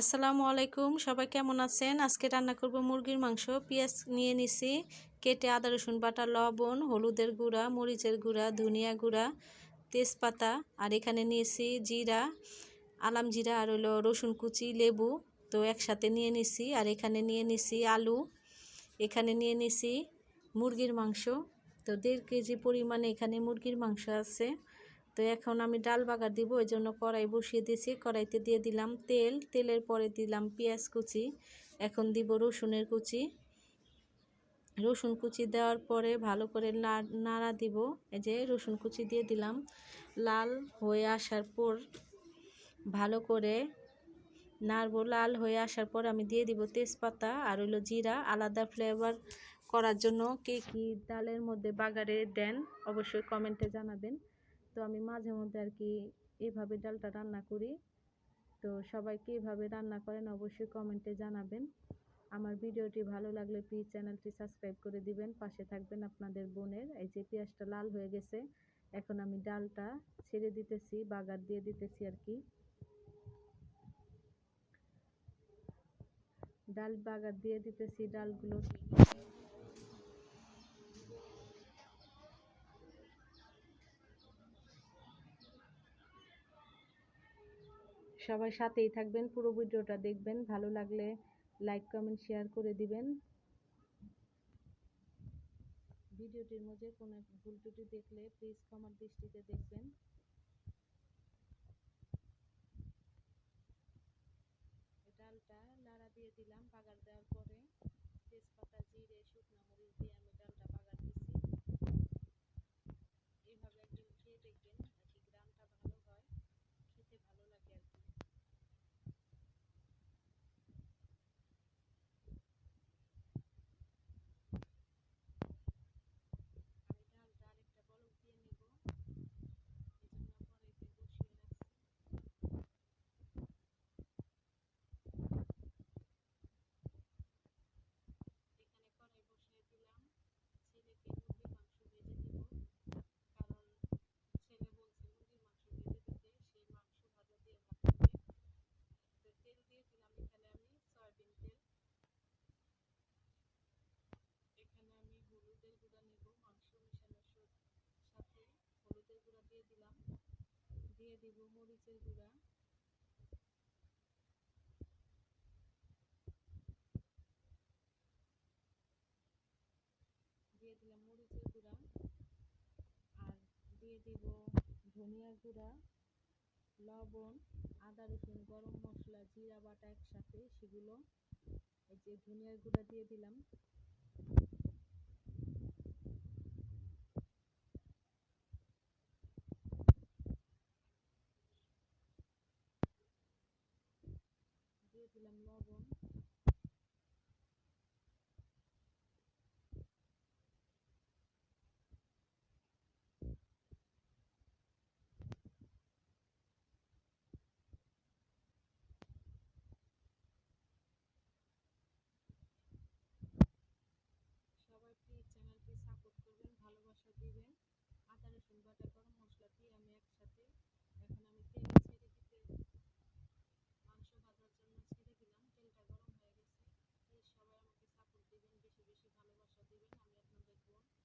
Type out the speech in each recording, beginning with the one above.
আসসালামু আলাইকুম, সবাই কেমন আছেন? আজকে রান্না করব মুরগির মাংস। পেঁয়াজ নিয়ে নিছি, কেটে আদা, রসুন বাটা, লবণ, হলুদের গুঁড়া, মরিচের গুঁড়া, ধনিয়া গুঁড়া, তেজপাতা, আর এখানে নিয়েছি জিরা, আলাম জিরা, আর হলো রসুন কুচি, লেবু, তো একসাথে নিয়ে নিছি। আর এখানে নিয়ে নিছি আলু, এখানে নিয়ে নিছি মুরগির মাংস। তো দেড় কেজি পরিমাণে এখানে মুরগির মাংস আছে। তো এখন আমি ডাল বাগার দিব, ওই জন্য কড়াই বসিয়ে দিয়েছি। কড়াইতে দিয়ে দিলাম তেল, তেলের পরে দিলাম পেঁয়াজ কুচি, এখন দিব রসুনের কুচি। রসুন কুচি দেওয়ার পরে ভালো করে নাড়া দিব, এই যে রসুন কুচি দিয়ে দিলাম। লাল হয়ে আসার পর ভালো করে নাড়বো, লাল হয়ে আসার পর আমি দিয়ে দিব তেজপাতা আর হইল জিরা। আলাদা ফ্লেভার করার জন্য কে কী ডালের মধ্যে বাগারে দেন অবশ্যই কমেন্টে জানাবেন। তো আমি মাঝে মধ্যে আর কি এভাবে ডালটা রান্না করি। তো সবাইকে এভাবে রান্না করেন অবশ্যই কমেন্টে জানাবেন। আমার ভিডিওটি ভালো লাগলে প্লিজ চ্যানেলটি সাবস্ক্রাইব করে দিবেন। পাশে থাকবেন আপনাদের বোনের। এই যে পেঁয়াজটা লাল হয়ে গেছে, এখন আমি ডালটা ছেড়ে দিতেছি, বাগার দিয়ে দিতেছি আর কি। ডাল বাগার দিয়ে দিতেছি, ডালগুলো সবাই সাথেই থাকবেন, পুরো ভিডিওটা দেখবেন। ভালো লাগলে লাইক কমেন্ট শেয়ার করে দিবেন। ভিডিওটির মধ্যে কোনো ভুল ত্রুটি দেখলে প্লিজ ক্ষমার দৃষ্টিতে দেখবেন। ডালটা লাড়া দিয়ে দিলাম, বাগার দেওয়ার পরে তেজপাতা জিরে শুকনো মরিচ দিয়ে আমি ডালটা বাগার দিছি এইভাবে একদিন খেয়ে দেখবেন আর কি গ্রামটা ভালো হয় খেতে ভালো লাগে আর কি দিয়ে দিলাম দিয়ে দিব, মরিচের গুঁড়া। দিয়ে দিলাম মরিচের গুঁড়া। আর দিয়ে দিব ধনিয়ার গুঁড়া, লবণ, আদা, রসুন, গরম মশলা, জিরা বাটা একসাথে, সেগুলো এই যে ধনিয়ার গুঁড়া দিয়ে দিলাম। দিয়ে দিলাম লবণ সবাই প্লিজ চ্যানেলটি সাপোর্ট করবেন ভালোবাসা দিবেন আদা রসুন বাটা গরম মশলা দিয়ে আমি একসাথে এখন আমি তেল ছেড়ে দিতে মাংস ভাজার জন্য ছেড়ে দিলাম তেলটা গরম হয়ে গেছে প্লিজ সবাই আমাকে সাপোর্ট দিবেন বেশি বেশি ভালোবাসা দিবেন আমি আপনাদের বোন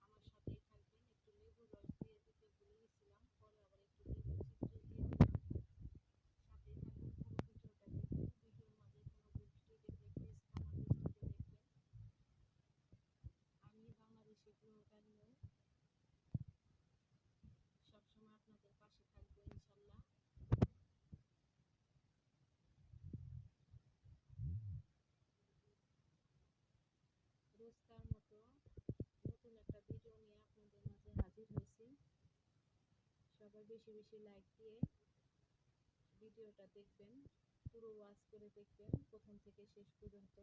আমার সাথেই থাকবেন একটু লেবু রস দিয়ে দিতে ভুলে গেছিলাম পরে আবার একটু লেবু চিত্র দিয়ে দিলাম সাথেই থাকবেন পুরো ভিডিওটা দেখবেন ভিডিওর মাঝে কোনো ভিডিও দেখলে প্লিজ আমার দৃষ্টিতে দেখবেন আমি বাংলাদেশি ব্লগার নই সবসময় আপনাদের পাশে থাকব ইনশাল্লাহ রোজকার মতো নতুন একটা ভিডিও নিয়ে আপনাদের মাঝে হাজির হয়েছি সবাই বেশি বেশি লাইক দিয়ে ভিডিওটা দেখবেন, পুরো ওয়াচ করে দেখবেন, প্রথম থেকে শেষ পর্যন্ত।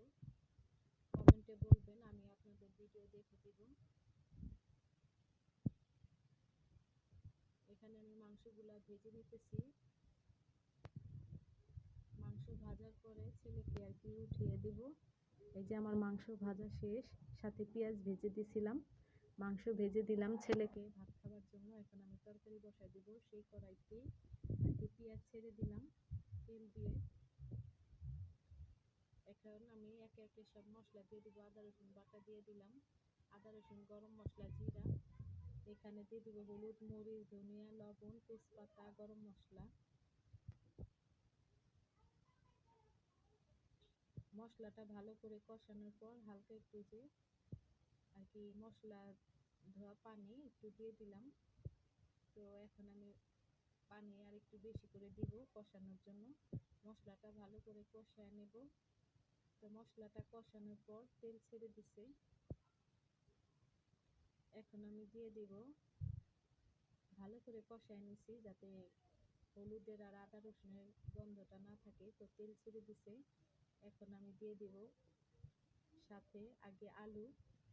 কমেন্টে বলবেন, আমি আপনাদের ভিডিও দেখে দিব। এখানে আমি মাংসগুলা ভেজে নিতেছি। মাংস ভাজার পরে ছেলেকে আর কি উঠিয়ে দিব। এই যে আমার মাংস ভাজা শেষ, সাথে পেঁয়াজ ভেজে দিছিলাম। মাংস ভেজে দিলাম ছেলেকে ভাত খাবার জন্য। এখন আমি তরকারি বসাই দিব। সেই কড়াইতেই কি পেঁয়াজ ছেড়ে দিলাম, তেল দিয়ে। এখন আমি একে একে সব মশলা দিয়ে দিব। আদা, রসুন বাটা দিয়ে দিলাম। আদা, রসুন গরম মশলা, জিরা। এখানে দিয়ে দিব হলুদ, মরিচ, ধনিয়া, লবণ, তেজপাতা, গরম মশলা। মশলাটা ভালো করে কষানোর পর হালকা একটু যে আর কি মশলা ধোয়া পানি একটু দিয়ে দিলাম। তো এখন আমি পানি আর একটু বেশি করে দিব কষানোর জন্য। মশলাটা ভালো করে কষায় নেব। তো মশলাটা কষানোর পর তেল ছেড়ে দিছে। এখন আমি দিয়ে দিব। ভালো করে কষায় নিছি যাতে হলুদের আর আদা রসুনের গন্ধটা না থাকে। তো তেল ছেড়ে দিছে। এখন আমি দিয়ে দিব সাথে আগে আলু।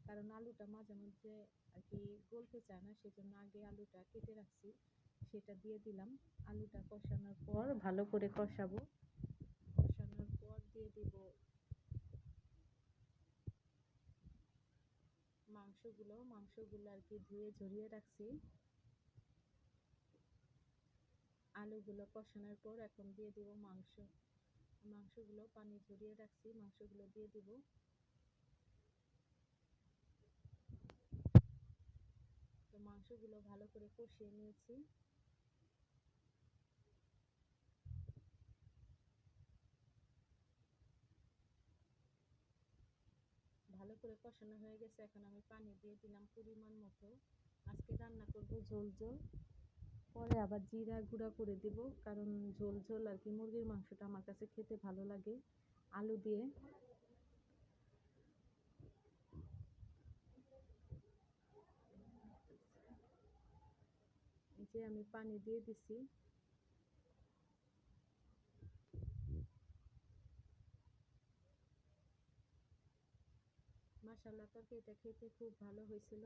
কারণ আলুটা মাঝে মধ্যে আর কি গলতে চায় না, সেজন্য আগে আলুটা কেটে রাখছি, সেটা দিয়ে দিলাম। আলুটা কষানোর পর ভালো করে কষাবো। কষানোর পর দিয়ে দিব মাংসগুলো। মাংসগুলো আর কি ধুয়ে ঝরিয়ে রাখছি। আলুগুলো কষানোর পর এখন দিয়ে দিব মাংস। মাংসগুলো পানি ঝরিয়ে রাখছি, মাংসগুলো দিয়ে দিব। মাংসগুলো ভালো করে কষিয়ে নিয়েছি। ভালো করে কষানো হয়ে গেছে। এখন আমি পানি দিয়ে দিলাম পরিমাণ মতো। আজকে রান্না করব ঝোল ঝোল। পরে আবার জিরা গুঁড়া করে দিব, কারণ ঝোল ঝোল আর কি মুরগির মাংসটা আমার কাছে খেতে ভালো লাগে। আলু দিয়ে যে আমি পানি দিয়ে দিছি। মাসাল্লাহ তরকারিটা খেতে খুব ভালো হয়েছিল।